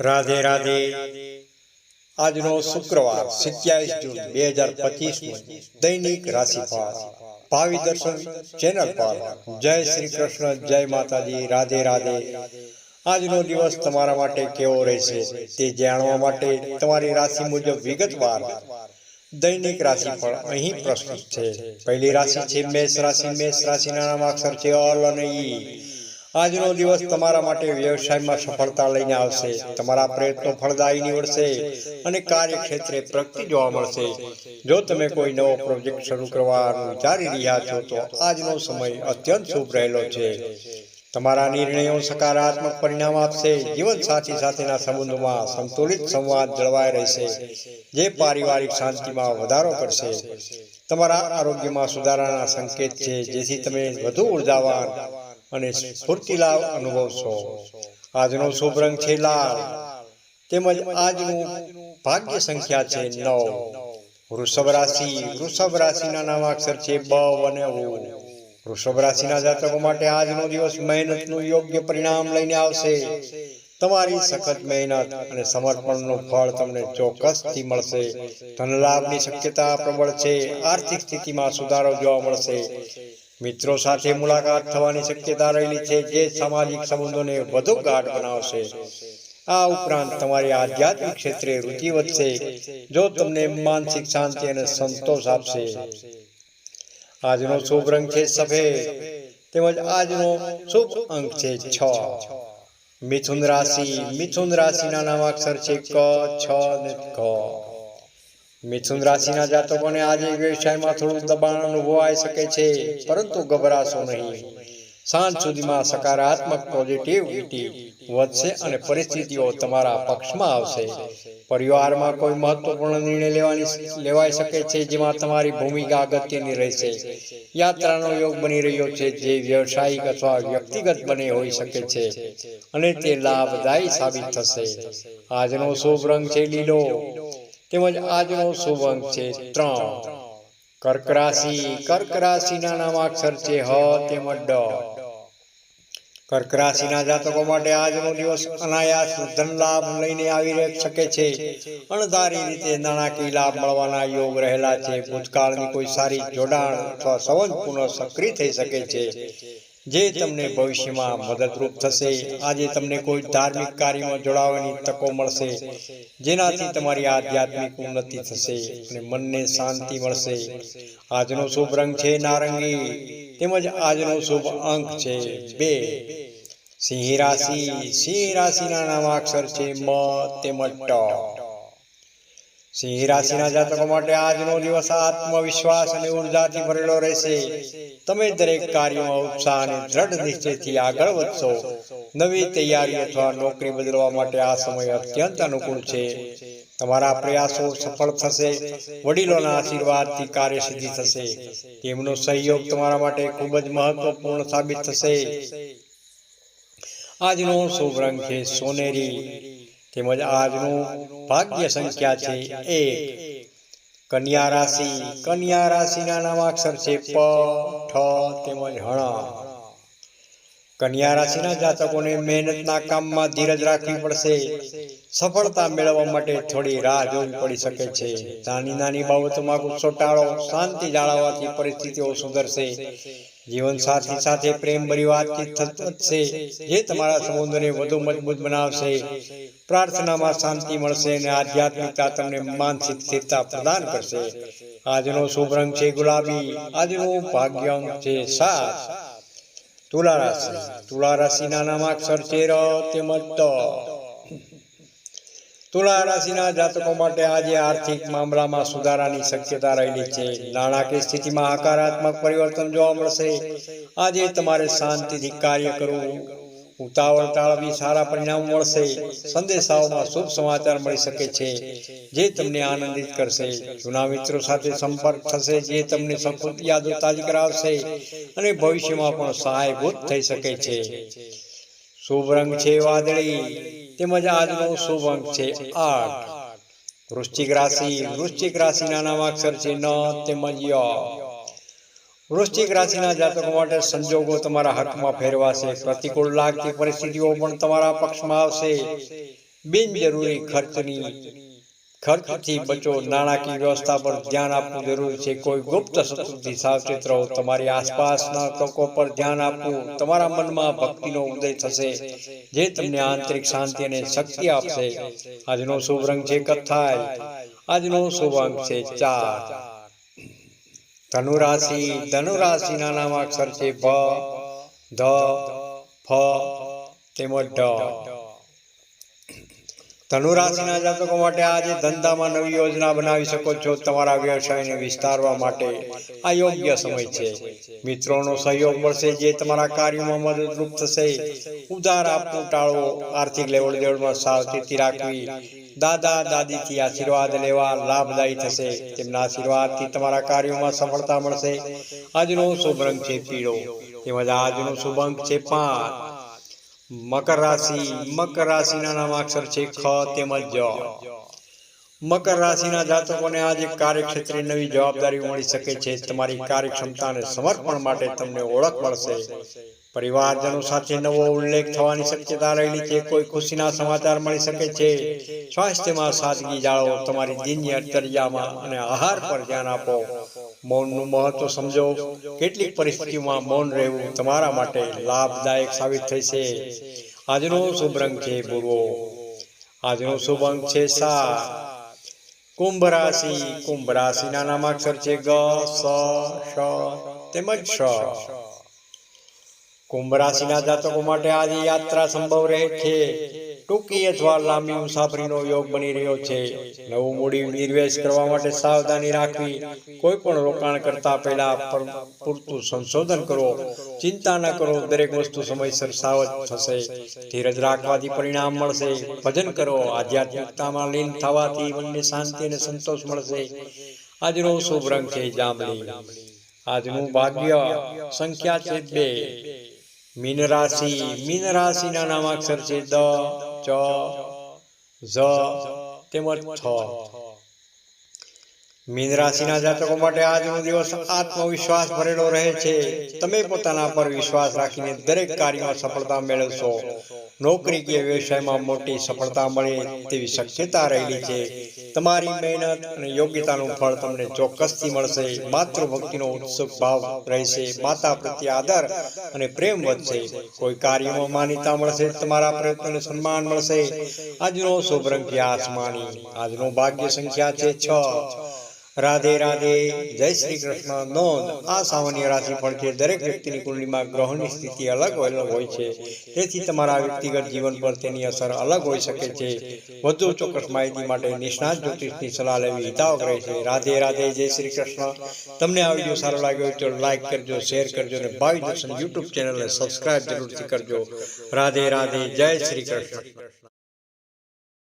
રાધે રાધે. આજનો શુક્રવાર સત્યાવીસ જૂન બે હજાર પચીસ દૈનિક રાશિફળ. ભાવિ દર્શન, ચેનલ પર જય શ્રી કૃષ્ણ, જય માતાજી, રાધે રાધે. આજનો દિવસ તમારા માટે કેવો રહેશે તે જાણવા માટે તમારી રાશિ મુજબ વિગતવાર દૈનિક રાશિફળ અહીં પ્રસ્તુત છે. પહેલી રાશિ છે મેષ રાશિ. મેષ રાશિના નામ અક્ષર છે અલ અને ઈ. આજનો દિવસ તમારા માટે વ્યવસાયમાં સફળતા લઈને આવશે. તમારા પ્રયત્નો ફળદાયી નીવડશે અને કાર્યક્ષેત્રે પ્રગતિ જોવા મળશે. જો તમે કોઈ નવો પ્રોજેક્ટ શરૂ કરવાનું વિચારી રહ્યા છો, તો આજનો સમય અત્યંત શુભ રહેલો છે. તમારા નિર્ણયો સકારાત્મક પરિણામ આપશે. જીવન સાથી સાથેના સંબંધોમાં સંતુલિત સંવાદ જળવાઈ રહેશે, જે પારિવારિક શાંતિમાં વધારો કરશે. તમારા આરોગ્યમાં સુધારાના સંકેત છે, જેથી તમે વધુ ઉર્જાવાન અને સ્ફૂર્તિલા અનુભવશો. આજનો શુભ રંગ છે લાલ તેમજ આજનું ભાગ્ય સંખ્યા છે નવ. વૃષભ રાશિ વૃષભ રાશિના નામાક્ષર છે બ અને ઉ વૃષભ રાશિના જાતકો માટે આજનો દિવસ મહેનતનું યોગ્ય પરિણામ લઈને આવશે. તમારી સખત મહેનત અને સમર્પણનું ફળ તમને ચોક્કસથી મળશે. ધનલાભની શક્યતા પ્રબળ છે. આર્થિક સ્થિતિમાં સુધારો જોવા મળશે. મિત્રો, સાથે મુલાકાત થવાની શક્યતા રહેલી છે જે સામાજિક સંબંધોને વધુ ગાઢ બનાવશે. આ ઉપરાંત તમારી આધ્યાત્મિક ક્ષેત્રે રુચિ વધશે, જો તમને માનસિક શાંતિ અને સંતોષ આપશે. આજનો શુભ રંગ છે સફેદ, તેમજ આજનો શુભ અંક છે છ. મિથુન રાશિ, મિથુન રાશિના નામાક્ષર છે ક, છ અને ક. મિથુન રાશિના જાતકોને આજે વ્યવસાયમાં થોડું દબાણ અનુભવાઈ શકે છે, પરંતુ ગભરાશો નહીં. સાંજ સુધીમાં સકારાત્મક પોઝિટિવિટી વધશે અને પરિસ્થિતિઓ તમારા પક્ષમાં આવશે. પરિવારમાં કોઈ મહત્વપૂર્ણ નિર્ણય લેવાની લેવાઈ શકે છે, જેમાં તમારી ભૂમિકા અગત્યની રહેશે. યાત્રાનો યોગ બની રહ્યો છે, જે વ્યવસાયિક અથવા વ્યક્તિગત બને હોઈ શકે છે, અને તે લાભદાયી સાબિત થશે. આજનો શુભ રંગ છે લીલો. તેમજ આજનો શુભ અંક છે ત્રણ. કર્ક રાશિ કર્ક રાશિના નામાક્ષર છે હ તેમજ ડ. કર્ક રાશિના જાતકો માટે આજનો દિવસ અનાયાસ ધન લાભ લઈને આવી શકે છે. અણધારી રીતે નાણાકીય લાભ મળવાના યોગ રહેલા છે. ભૂતકાળની કોઈ સારી જોડાણ અથવા સંબંધ પુનઃ સક્રિય થઈ શકે છે. જે તમને ભવિષ્યમાં મદદરૂપ થશે. આજે તમને કોઈ ધાર્મિક કાર્યમાં જોડાવાની તકો મળશે. જેનાથી તમારી આધ્યાત્મિક ઉન્નતિ થશે અને મનને શાંતિ મળશે. આજનો શુભ રંગ છે નારંગી, તેમજ આજનો શુભ અંક છે બે. સિંહ રાશિ, સિંહ રાશિના નામાક્ષર છે મ તેમજ ટ. સિંહ રાશિના જાતકો માટે આજનો દિવસ આત્મવિશ્વાસ અને ઉર્જાથી ભરેલો રહેશે. તમે દરેક કાર્યમાં ઉત્સાહ અને દ્રઢ નિશ્ચયથી આગળ વધશો. નવી તૈયારી અથવા નોકરી બદલવા માટે આ સમય અત્યંત અનુકૂળ છે. તમારા પ્રયાસો સફળ થશે. વડીલોના આશીર્વાદથી કાર્યસિદ્ધિ થશે. તેમનો સહયોગ તમારા માટે ખૂબ જ મહત્વપૂર્ણ સાબિત થશે. આજનો શુભ રંગ છે સોનેરી. તેમજ આજનું ભાગ્ય સંખ્યા છે એક. કન્યા રાશિ. કન્યા રાશિના નામાક્ષર છે પ, ઠ તેમજ હણ. કન્યા રાશિના જાતકોને મહેનતના કામમાં ધીરજ રાખવી પડશે. સફળતા મેળવવા માટે થોડી રાહ જોવી પડી શકે છે. નાની નાની બાબતોમાં ગુસ્સો ટાળો, શાંતિ જાળવવાથી પરિસ્થિતિઓ સુધરશે. જીવન સાથી સાથે પ્રેમ ભરી વાતચીત થશે, જે તમારા સંબંધોને વધુ મજબૂત બનાવશે. પ્રાર્થનામાં શાંતિ મળશે અને આધ્યાત્મિકતા તમને માનસિક સ્થિરતા પ્રદાન કરશે. આજનો શુભ રંગ છે ગુલાબી, આજનું ભાગ્ય છે સાત. તુલા રાશિ તુલા રાશિના નામાક્ષર છે ર તેમજ ત. તુલા રાશિના જાતકો માટે આજે આર્થિક મામલામાં સુધારાની શક્યતા રહેલી છે. નાણાકીય સ્થિતિમાં હકારાત્મક પરિવર્તન જોવા મળશે. આજે તમારે શાંતિથી કાર્ય કરવું. ઉતાવળ ટાળવી સારા પરિણામ મળશે. સંદેશાઓમાં શુભ સમાચાર મળી શકે છે, જે તમને આનંદિત કરશે. જૂના મિત્રો સાથે સંપર્ક થશે, જે તમને સખત યાદો તાજી કરાવશે અને ભવિષ્યમાં પણ સહાયભૂત થઈ શકે છે. શુભ રંગ છે વાદળી, તેમજ આજનો શુભ અંક છે આઠ. વૃશ્ચિક રાશિ, વૃશ્ચિક રાશિના નામાક્ષર છે ન, તેમજ ય. વૃશ્ચિક રાશિના જાતકો માટે સંજોગો તમારા હકમાં ફેરવાશે, પ્રતિકૂળ લાગતી પરિસ્થિતિઓ પણ તમારા પક્ષમાં આવશે. બિનજરૂરી ખર્ચની, ખર્ચથી બચો, નાણાકીય વ્યવસ્થા પર ધ્યાન આપવું જરૂરી છે. કોઈ ગુપ્ત શત્રુથી સાવચેત રહો. તમારી આસપાસના તકો પર ધ્યાન આપવું તમારા મનમાં ભક્તિનો ઉદય થશે, જે તમને આંતરિક શાંતિ અને શક્તિ આપશે. આજનો શુભ રંગ છે કથાય. આજનો શુભ અંક છે ચાર. ધનુરાશિ ધનુરાશિના નામ અક્ષર છે ભ ધ ફ તેમજ ઢ ધનુરાશિના જાતકો માટે આજે ધંધામાં નવી યોજના બનાવી શકો છો. તમારા વ્યવસાયને વિસ્તારવા માટે આ યોગ્ય સમય છે. મિત્રોનો સહયોગ મળશે, જે તમારા કાર્યમાં મદદરૂપ થશે. ઉધાર આપવું ટાળવો આર્થિક લેવડ દેવડમાં સાવચેતી રાખવી દાદા, દાદીથી આશીર્વાદ લેવા લાભદાયી થશે. તેમના આશીર્વાદથી તમારા કાર્યોમાં સફળતા મળશે. આજનો શુભ રંગ છે પીળો, તેમજ આજનો શુભ અંક છે પાંચ. મકર રાશિ, મકર રાશિના નામાક્ષર છે ખ તેમજ જ. મકર રાશિના જાતકોને આજે કાર્યક્ષેત્રે નવી જવાબદારી મળી શકે છે. તમારી કાર્યક્ષમતાને સમર્પણ માટે તમને ઓળખ મળશે. પરિવારજનો સાથે નવો ઉલ્લેખ થવાની શક્યતા રહેલી છે. કોઈ ખુશીના સમાચાર મળી શકે છે. સ્વાસ્થ્યમાં સાદગી જાળવો તમારી દિનચર્યામાં અને આહાર પર ધ્યાન આપો. મૌનનું મહત્વ સમજો. કેટલીક પરિસ્થિતિમાં મૌન રહેવું તમારા માટે લાભદાયક સાબિત થશે. આજનો શુભ રંગ છે પૂર્વો આજનો શુભ અંક છે સાત. કુંભ રાશિ. કુંભ રાશિના નામાક્ષર છે ગ, સ તેમજ શ કુંભ રાશિના જાતકો માટે આજે યાત્રા સંભવ રહે છે. ટૂંકી અથવા લાંબી મુસાફરીનો યોગ બની રહ્યો છે. નવું મૂડી નિર્વેશ કરવા માટે સાવધાની રાખવી. કોઈ પણ રોકાણ કરતા પહેલા પૂરતું સંશોધન કરો. ચિંતા ન કરો. દરેક વસ્તુ સમયસર સાવધ થશે. ધીરજ રાખવાથી પરિણામ મળશે. ભજન કરો. આધ્યાત્મિકતામાં લીન થવાથી મનને શાંતિ અને સંતોષ મળશે. આજનો શુભ રંગ છે જાંબલી. આજનું ભાગ્ય સંખ્યા છે બે. મીન રાશિ, મીન રાશિના નામાક્ષર છે દ, ચ, ઝ તેમજ છ મીન રાશિના જાતકો માટે આજનો દિવસ આત્મવિશ્વાસ ભરેલો રહે છે. તમે પોતાના પર વિશ્વાસ રાખીને દરેક કાર્યમાં સફળતા મેળવશો. નોકરી કે વ્યવસાયમાં મોટી સફળતા મળે તેવી શક્યતા રહેલી છે. તમારી મહેનત અને યોગ્યતાનું ફળ તમને ચોક્કસથી મળશે. માતૃભક્તિનો ઉત્સુક ભાવ રહેશે. માતા પ્રત્યે આદર અને પ્રેમ વધશે. કોઈ કાર્યમાં માન્યતા મળશે, તમારા પ્રયત્નોને સન્માન મળશે. આજનો શુભ રંગ આસમાની, આજનો ભાગ્ય સંખ્યા છે છ. રાધે રાધે, જય શ્રી કૃષ્ણ. નોંધ આ સામાન્ય રાશિફળ છે. દરેક વ્યક્તિની કુંડલીમાં ગ્રહોની સ્થિતિ અલગ અલગ હોય છે. તેથી તમારા વ્યક્તિગત જીવન પર તેની અસર અલગ હોઈ શકે છે. વધુ ચોક્કસ માહિતી માટે નિષ્ણાત જ્યોતિષની સલાહ લેવી હિતાવક રહે છે. રાધે રાધે, જય શ્રી કૃષ્ણ. તમને આ વીડિયો સારો લાગ્યો તો લાઈક કરજો શેર કરજો અને ભાવિ દર્શન યુટ્યુબ ચેનલને સબસ્ક્રાઇબ જરૂરથી કરજો. રાધે રાધે, જય શ્રી કૃષ્ણ.